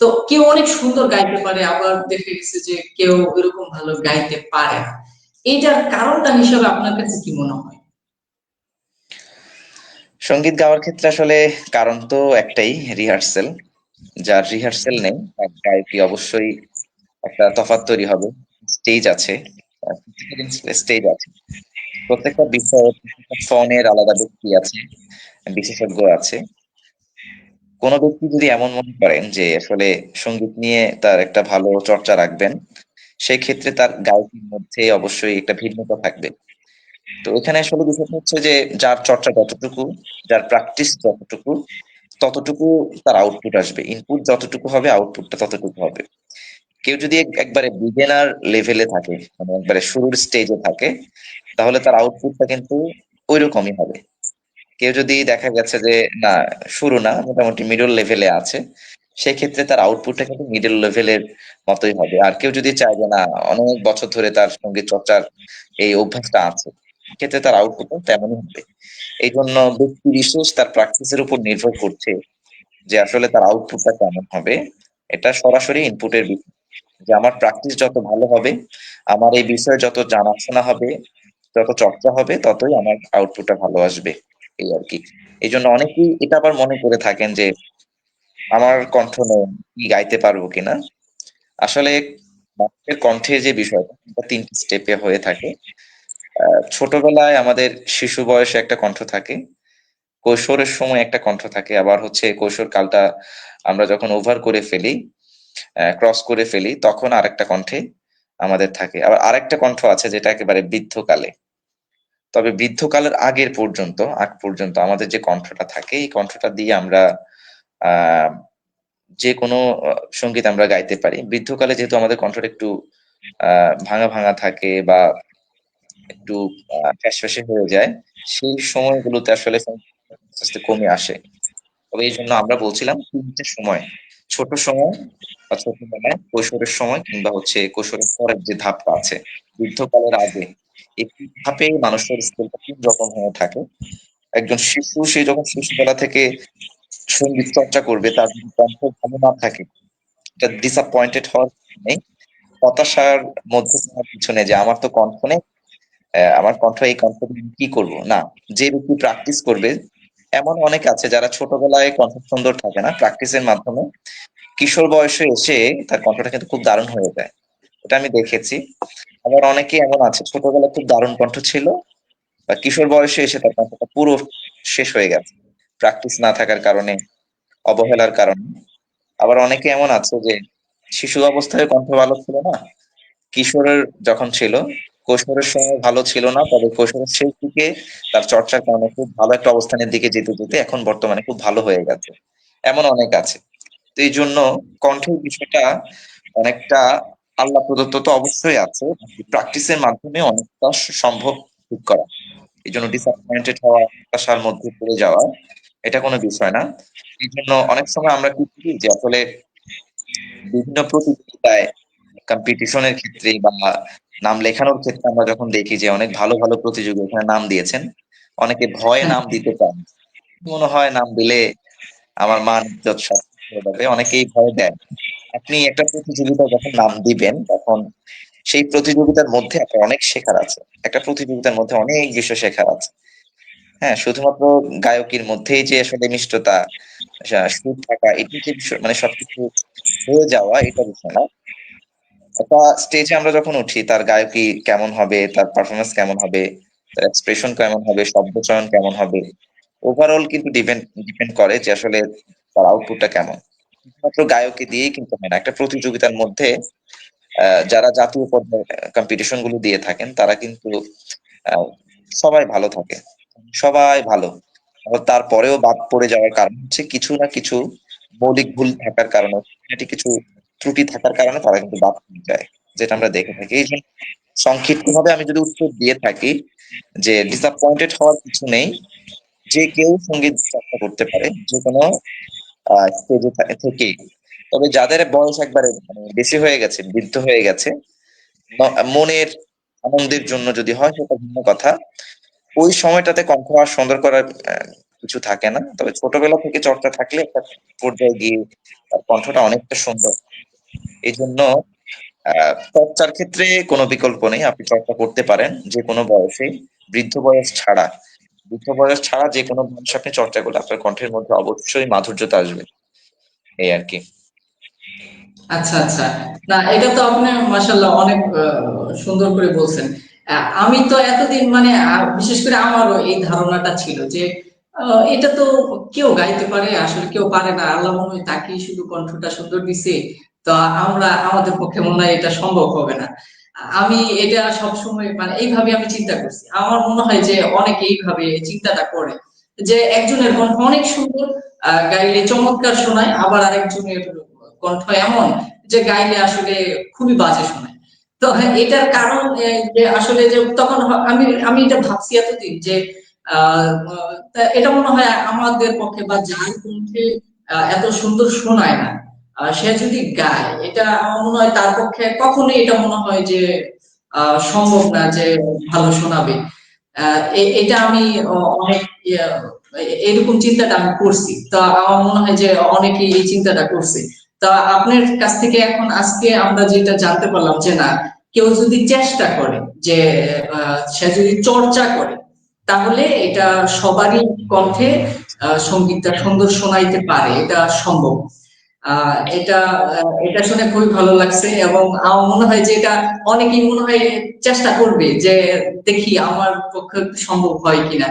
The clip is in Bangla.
তো কেউ অনেক সুন্দর গাইতে পারে, আবার দেখে গেছে যে কেউ এরকম ভালো গাইতে পারে না। এইটার কারণটা হিসাবে আপনার কাছে কি মনে হয়? সংগীত গাওয়ার ক্ষেত্রে আসলে কারণ তো একটাই রিহার্সেল যার রিহার্সেল নেই, তার গায়কি অবশ্যই একটা তফাৎ তৈরি হবে। স্টেজ আছে স্টেজ আছে। প্রত্যেকটা বিষয়ে ফোনের আলাদা ব্যক্তি আছে, বিশেষজ্ঞ আছে। কোন ব্যক্তি যদি এমন মনে করেন যে আসলে সংগীত নিয়ে তার একটা ভালো চর্চা রাখবেন সেই ক্ষেত্রে তার গায়কির মধ্যে অবশ্যই একটা ভিন্নতা থাকবে। তো এখানে আসলে বিষয়টা হচ্ছে যে যার চর্চা যতটুকু, যার প্র্যাকটিস যতটুকু, ততটুকু তার আউটপুট আসবে। ইনপুট যতটুকু হবে আউটপুটটা ততটুকু হবে। কেউ যদি একবারে বিগেনার লেভেলে থাকে মানে একবারে শুরুর স্টেজে থাকে, তাহলে তার আউটপুটটা কিন্তু ওই রকমই হবে। কেউ যদি দেখা গেছে যে, না, শুরু না, মোটামুটি মিডল লেভেলে আছে, সেক্ষেত্রে তার আউটপুটটা কিন্তু মিডল লেভেলের মতোই হবে। আর কেউ যদি চায় যে, না, অনেক বছর ধরে তার সংগীত চর্চার এই অভ্যাসটা আছে ক্ষেত্রে তার আউটপুট তেমনই হবে। এই জন্য ব্যক্তি রিসোর্স তার প্র্যাকটিসের উপর নির্ভর করছে যে, আসলে তার আউটপুটটা কেমন হবে। এটা সরাসরি ইনপুটের বিষয়। যে, আমার প্র্যাকটিস যত ভালো হবে, আমার এই বিষয়ে যত জানাশোনা হবে, যত চর্চা হবে, ততই আমার আউটপুটটা ভালো আসবে। এই আর কি। এই জন্য অনেকেই এটা আবার মনে করে থাকেন যে, আমার কণ্ঠ নেই গাইতে পারব কিনা? আসলে মানুষের কণ্ঠের যে বিষয়টা তিনটি স্টেপে হয়ে থাকে। ছোটবেলায় আমাদের শিশু বয়সে একটা কণ্ঠ থাকে, কৈশোরের সময় একটা কণ্ঠ থাকে, আবার হচ্ছে কৈশোর কালটা আমরা যখন ওভার করে ফেলি ক্রস করে ফেলি, তখন আরেকটা কণ্ঠে আমাদের থাকে। আবার আরেকটা কণ্ঠ আছে যেটা একেবারে বৃদ্ধকালে। তবে বৃদ্ধকালের আগের পর্যন্ত, আগ পর্যন্ত আমাদের যে কণ্ঠটা থাকে, এই কণ্ঠটা দিয়ে আমরা যে কোনো সংগীত আমরা গাইতে পারি। বৃদ্ধকালে যেহেতু আমাদের কণ্ঠটা একটু ভাঙা ভাঙা থাকে বা একটু ফ্যাসফ্যাসে হয়ে যায়, সেই সময়গুলোতে আসলে কমে আসে। তবে এই জন্য আমরা বলছিলাম তিনটে সময়। ছোট সময় বা ছোটবেলায় কৈশোরের সময় কিংবা হচ্ছে কৈশোরের পরের যে ধাপটা আছে বৃদ্ধকালের আগে একটি ধাপে মানুষের স্কেলটা তিন রকম হয়ে থাকে। একজন শিশু, সে যখন শিশুবেলা থেকে সংগীত চর্চা করবে, তার কণ্ঠ ভালো না থাকে, এটা ডিসঅ্যাপয়েন্টেড হওয়ার নেই। হতাশার মধ্যে পিছনে যে, আমার তো কণ্ঠ নেই আমার কণ্ঠ, এই কণ্ঠ কি করব? না, যে ব্যক্তি প্র্যাকটিস করবে এমন অনেক আছে যারা ছোটবেলায় কণ্ঠ সুন্দর থাকে না, প্র্যাকটিসের মাধ্যমে। কিশোর বয়সে এসে তার কণ্ঠটা কিন্তু খুব দারুণ হয়ে যায়। এটা আমি দেখেছি। আবার অনেকে এমন আছে, ছোটবেলায় খুব দারুণ কণ্ঠ ছিল, বা কিশোর বয়সে এসে তার কণ্ঠটা পুরো শেষ হয়ে গেছে, প্র্যাকটিস না থাকার কারণে, অবহেলার কারণে। আবার অনেকে এমন আছে যে, শিশু অবস্থায় কণ্ঠ ভালো ছিল না, কিশোরের যখন ছিল কৈশোরের সময় ভালো ছিল না, তবে কৈশোরের শেষ দিকে তার চর্চার কারণে খুব ভালো একটা অবস্থানের দিকে যেতে যেতে এখন বর্তমানে খুব ভালো হয়ে গেছে, এমন অনেক আছে। তো এই জন্য কণ্ঠের বিষয়টা অনেকটা আল্লাহ প্রদত্ত তো অবশ্যই আছে প্র্যাকটিসের মাধ্যমে অনেকটা সম্ভব ঠিক করা, এই জন্য ডিসঅ্যাপয়েন্টেড হওয়া, হতাশার মধ্যে পড়ে যাওয়া, এটা কোনো বিষয় না। এই জন্য অনেক সময় আমরা কি যে আসলে বিভিন্ন প্রতিযোগিতায় কম্পিটিশনের ক্ষেত্রে বা নাম লেখানোর ক্ষেত্রে আমরা যখন দেখি যে অনেক ভালো ভালো প্রতিযোগী এখানে নাম দিয়েছেন অনেকে ভয়ে নাম দিতে চান মনে হয় নাম দিলে আমার মান ইজ্জত সব যাবে। অনেকেই ভয় দেন আপনি একটা প্রতিযোগিতা যখন নাম দিবেন তখন সেই প্রতিযোগিতার মধ্যে আপনার অনেক শেখার আছে। একটা প্রতিযোগিতার মধ্যে অনেক বিষয় শেখার আছে। হ্যাঁ শুধুমাত্র গায়কের মধ্যেই যে আসলে মিষ্টতা সুর থাকা এটি যে মানে সবকিছু হয়ে যাওয়া এটা বিষয় না। একটা স্টেজে আমরা যখন উঠি, তার গায়কি কেমন হবে, তার পারফরমেন্স কেমন হবে, তার এক্সপ্রেশন কেমন হবে, শব্দ চয়ন কেমন হবে ওভারঅল কিন্তু ডিপেন্ড ডিপেন্ড করে যে আসলে তার আউটপুটটা কেমন। শুধুমাত্র গায়কি দিয়েই কিন্তু হয় না, একটা প্রতিযোগিতার মধ্যে যারা জাতীয় পর্যায়ে কম্পিটিশনগুলো দিয়ে থাকেন, তারা কিন্তু সবাই ভালো থাকে, সবাই ভালো। তারপরেও বাদ পড়ে যাওয়ার কারণ হচ্ছে কিছু না কিছু মৌলিক ভুল থাকার কারণে কিছু ত্রুটি থাকার কারণে তারা কিন্তু বাদ যায়, যেটা আমরা দেখে থাকি। এই জন্য সংক্ষিপ্ত ভাবে আমি যদি উত্তর দিয়ে থাকি যে ডিসঅ্যাপয়েন্টেড হওয়ার কিছু নেই, যে কেউ সংগীত চর্চা করতে পারে, যে কোনো স্টেজে থেকে তবে যাদের বয়স একবারে মানে বেশি হয়ে গেছে, বৃদ্ধ হয়ে গেছে মনের আনন্দের জন্য যদি হয়, সেটা ভিন্ন কথা। ওই সময়টাতে কণ্ঠ আর সুন্দর করার কিছু থাকে না। তবে ছোটবেলা থেকে চর্চা থাকলে একটা পর্যায়ে গিয়ে তার কণ্ঠটা অনেকটা সুন্দর। এই জন্য চর্চার ক্ষেত্রে কোনো বিকল্প নেই। আপনি চর্চা করতে পারেন যে কোনো বয়সে। বৃদ্ধ বয়স ছাড়া, বৃদ্ধ বয়স ছাড়া যে কোনো বয়সে আপনি চর্চা করলে আপনার কণ্ঠের মধ্যে অবশ্যই মাধুর্যতা আসবে। এই আর কি। আচ্ছা আচ্ছা। না, এটা তো আপনি মাশাল্লাহ অনেক সুন্দর করে বলছেন। আমি তো এতদিন মানে বিশেষ করে আমারও এই ধারণাটা ছিল যে এটা তো কেউ গাইতে পারে, আসলে কেউ পারে না। আল্লাহ মনে হয় তাকেই শুধু কণ্ঠটা সুন্দর দিছে। তো আমরা, আমাদের পক্ষে মনে হয় এটা সম্ভব হবে না। আমি এটা সবসময় মানে এইভাবে আমি চিন্তা করছি। আমার মনে হয় যে অনেকে এইভাবে চিন্তাটা করে। যে একজনের কণ্ঠ অনেক সুন্দর গাইলে চমৎকার শোনায়, আবার আরেকজনের কণ্ঠ এমন যে গাইলে আসলে খুবই বাজে শোনায়। তো হ্যাঁ এটার কারণ যে আসলে যে তখন আমি আমি এটা ভাবছি এতদিন যে এটা মনে হয় আমাদের পক্ষে বা যার কণ্ঠে এত সুন্দর শোনায় না। সে যদি গায় এটা আমার মনে হয় তার পক্ষে কখনোই এটা মনে হয় যে সম্ভব না যে ভালো শোনাবে। এটা আমি অনেক ইয়ে, এরকম চিন্তাটা আমি করছি। তো আমার মনে হয় যে অনেকেই এই চিন্তাটা করছে। তা আপনার কাছ থেকে এখন আজকে আমরা যেটা জানতে পারলাম যে না কেউ যদি চেষ্টা করে যে সে যদি চর্চা করে তাহলে এটা সবারই কণ্ঠে সঙ্গীতটা সুন্দর শোনাইতে পারে এটা সম্ভব। এটা এটা শুনে খুবই ভালো লাগছে এবং আমার মনে হয় যে এটা অনেকেই মনে হয় চেষ্টা করবে যে দেখি আমার পক্ষে সম্ভব হয় কিনা।